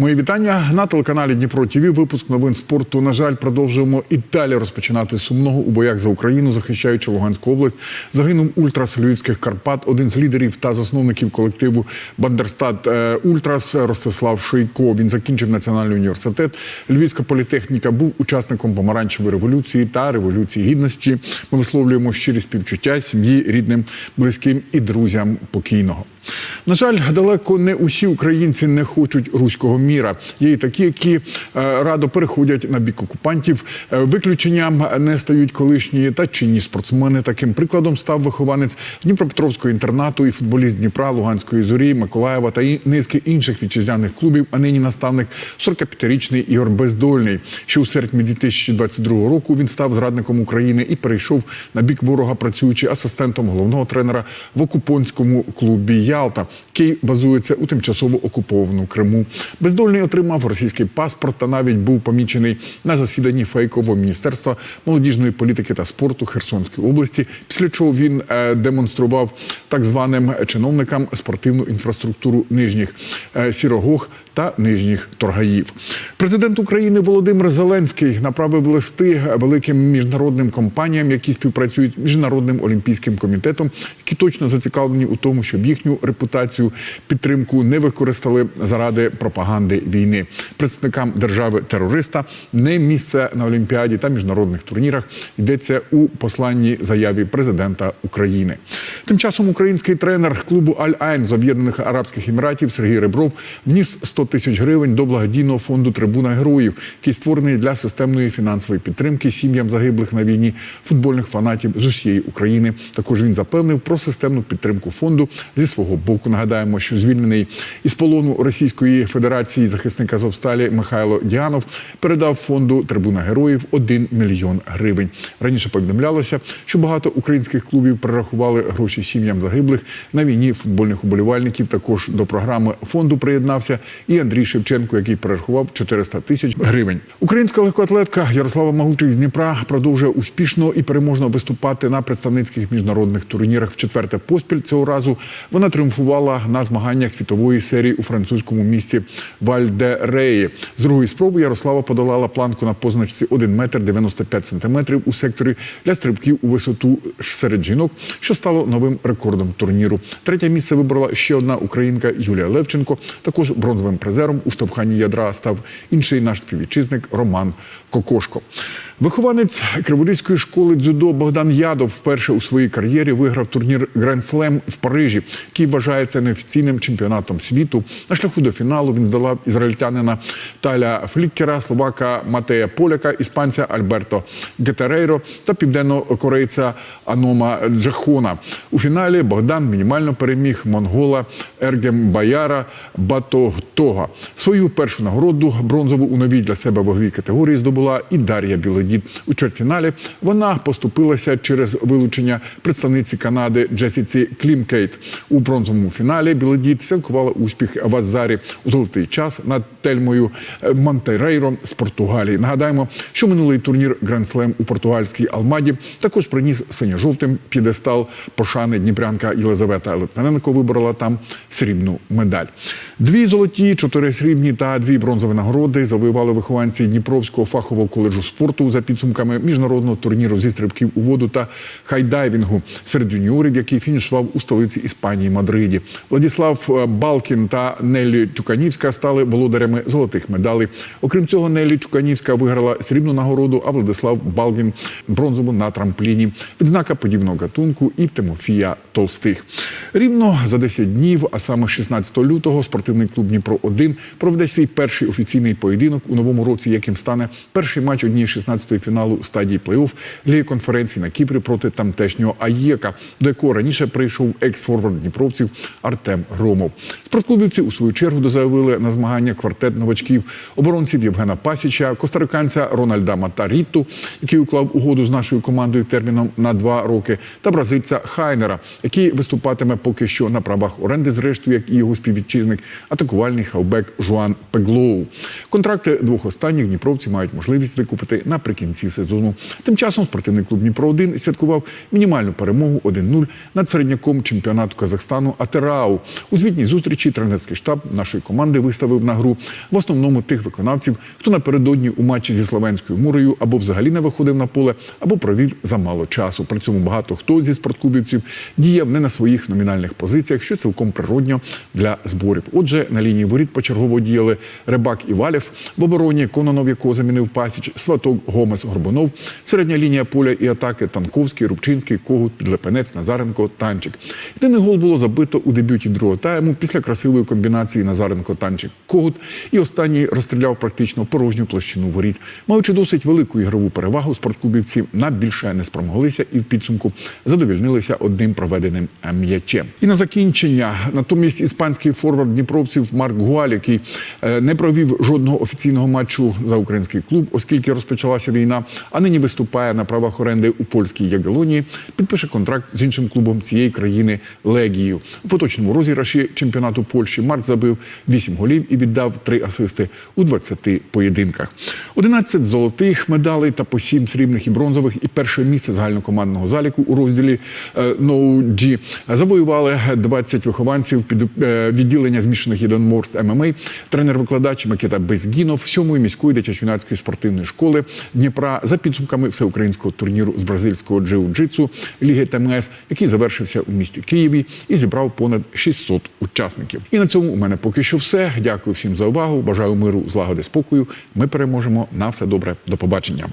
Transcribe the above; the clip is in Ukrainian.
Мої вітання на телеканалі Дніпро ТВ. Випуск новин спорту. На жаль, продовжуємо і далі розпочинати сумного у боях за Україну, захищаючи Луганську область. Загинув Ультрас Львівських Карпат, один з лідерів та засновників колективу Бандерстат е, Ультрас Ростислав Шийко. Він закінчив національний університет. Львівська політехніка був учасником помаранчевої революції та революції гідності. Ми висловлюємо щирі співчуття сім'ї, рідним, близьким і друзям покійного. На жаль, далеко не усі українці не хочуть руського міра. Є і такі, які е, радо переходять на бік окупантів. Е, Виключенням не стають колишні та чинні спортсмени. Таким прикладом став вихованець Дніпропетровського інтернату і футболіст Дніпра, Луганської зорі, Миколаєва та низки інших вітчизняних клубів. А нині наставник 45-річний Ігор Бездольний. Ще у серпні 2022 року він став зрадником України і перейшов на бік ворога, працюючи асистентом головного тренера в окупонському клубі Ялта, який базується у тимчасово окупованому Криму. Бездольний отримав російський паспорт та навіть був помічений на засіданні фейкового міністерства молодіжної політики та спорту Херсонської області. Після чого він е, демонстрував так званим чиновникам спортивну інфраструктуру нижніх е, сірогог та нижніх торгаїв. Президент України Володимир Зеленський направив листи великим міжнародним компаніям, які співпрацюють з міжнародним олімпійським комітетом, які точно зацікавлені у тому, щоб їхню репутацію підтримку не використали заради пропаганди війни. Представникам держави терориста не місце на олімпіаді та міжнародних турнірах йдеться у посланні заяві президента України. Тим часом український тренер клубу Аль-Айн з Об'єднаних Арабських Еміратів Сергій Ребров вніс 100 тисяч гривень до благодійного фонду Трибуна героїв, який створений для системної фінансової підтримки сім'ям загиблих на війні футбольних фанатів з усієї України. Також він запевнив про системну підтримку фонду зі свого боку. Нагадаємо, що звільнений із полону Російської Федерації захисник Азовсталі Михайло Діанов передав фонду Трибуна героїв 1 мільйон гривень. Раніше повідомлялося, що багато українських клубів перерахували гроші сім'ям загиблих на війні футбольних уболівальників. Також до програми фонду приєднався і Андрій Шевченко, який перерахував 400 тисяч гривень. Українська легкоатлетка Ярослава Магучих з Дніпра продовжує успішно і переможно виступати на представницьких міжнародних турнірах. В четверте поспіль цього разу вона тріумфувала на змаганнях світової серії у французькому місті Вальдереї. З другої спроби Ярослава подолала планку на позначці 1 метр 95 сантиметрів у секторі для стрибків у висоту серед жінок, що стало новим рекордом турніру. Третє місце вибрала ще одна українка Юлія Левченко. Також бронзовим призером у штовханні ядра став інший наш співвітчизник Роман Кокошко. Вихованець Криворізької школи дзюдо Богдан Ядов вперше у своїй кар'єрі виграв турнір Гранд Слем в Парижі, який вважається неофіційним чемпіонатом світу. На шляху до фіналу він здолав ізраїльтянина Таля Фліккера, словака Матея Поляка, іспанця Альберто Гетерейро та південно-корейця Анома Джахона. У фіналі Богдан мінімально переміг монгола Ергем Баяра Батогтога. Свою першу нагороду бронзову у новій для себе ваговій категорії здобула і Дар'я Білодід. У чвертьфіналі вона поступилася через вилучення представниці Канади Джесіці Клімкейт. У бронзовому фіналі Білодід святкувала успіх в Азарі у золотий час над Тельмою Монтерейро з Португалії. Нагадаємо, що минулий турнір Гранд-слем у португальській Алмаді також приніс синьо-жовтим п'єдестал пошани Дніпрянка Єлизавета Литвиненко виборола там срібну медаль. Дві золоті, чотири срібні та дві бронзові нагороди завоювали вихованці Дніпровського фахового коледжу спорту за підсумками міжнародного турніру зі стрибків у воду та хайдайвінгу серед юніорів, який фінішував у столиці Іспанії Мадриді. Владіслав Балкін та Неллі Чуканівська стали володарями золотих медалей. Окрім цього, Неллі Чуканівська виграла срібну нагороду, а Владислав Балкін бронзову на трампліні. Відзнака подібного гатунку і в Тимофія Толстих. Рівно за 10 днів, а саме 16 лютого, спортивний клуб Дніпро 1 проведе свій перший офіційний поєдинок у новому році, яким стане перший матч однієї 16-ї фіналу стадії плей-офф Ліги конференції на Кіпрі проти тамтешнього Аєка, до якого раніше прийшов екс-форвард дніпровців Артем Громов. Спортклубівці у свою чергу заявили на змагання квартет новачків оборонців Євгена Пасіча, костариканця Рональда Матарітту, який уклав угоду з нашою командою терміном на два роки, та бразильця Хайнера, який виступатиме поки що на правах оренди, зрештою, як і його співвітчизник, атакувальний хавбек Жуан Пеглоу. Контракти двох останніх дніпровці мають можливість викупити наперед наприкінці сезону. Тим часом спортивний клуб Дніпро 1 святкував мінімальну перемогу 1-0 над середняком чемпіонату Казахстану Атерау. У звітній зустрічі тренерський штаб нашої команди виставив на гру в основному тих виконавців, хто напередодні у матчі зі словенською мурою або взагалі не виходив на поле, або провів замало часу. При цьому багато хто зі спорткубівців діяв не на своїх номінальних позиціях, що цілком природньо для зборів. Отже, на лінії воріт почергово діяли Рибак і Валєв, в обороні Кононов, якого замінив Пасіч, Сваток, Гомес, Горбунов, середня лінія поля і атаки Танковський, Рубчинський, Когут, Підлепенець, Назаренко, Танчик. Єдиний гол було забито у дебюті другого тайму після красивої комбінації Назаренко, Танчик, Когут. І останній розстріляв практично порожню площину воріт. Маючи досить велику ігрову перевагу, спорткубівці на більше не спромоглися і в підсумку задовільнилися одним проведеним м'ячем. І на закінчення натомість іспанський форвард дніпровців Марк Гуаль, який е, не провів жодного офіційного матчу за український клуб, оскільки розпочалася війна, а нині виступає на правах оренди у польській Ягелонії, підпише контракт з іншим клубом цієї країни Легією. У поточному розіграші чемпіонату Польщі Марк забив 8 голів і віддав 3 асисти у 20 поєдинках. 11 золотих медалей та по 7 срібних і бронзових, і перше місце загальнокомандного заліку у розділі е, No G завоювали 20 вихованців під е, відділення змішаних єдиноборств ММА, тренер-викладач Микита Безгінов, сьомої міської дитячо-юнацької спортивної школи Дніпра за підсумками всеукраїнського турніру з бразильського джиу-джитсу Ліги ТМС, який завершився у місті Києві і зібрав понад 600 учасників. І на цьому у мене поки що все. Дякую всім за увагу. Бажаю миру, злагоди, спокою. Ми переможемо. На все добре. До побачення.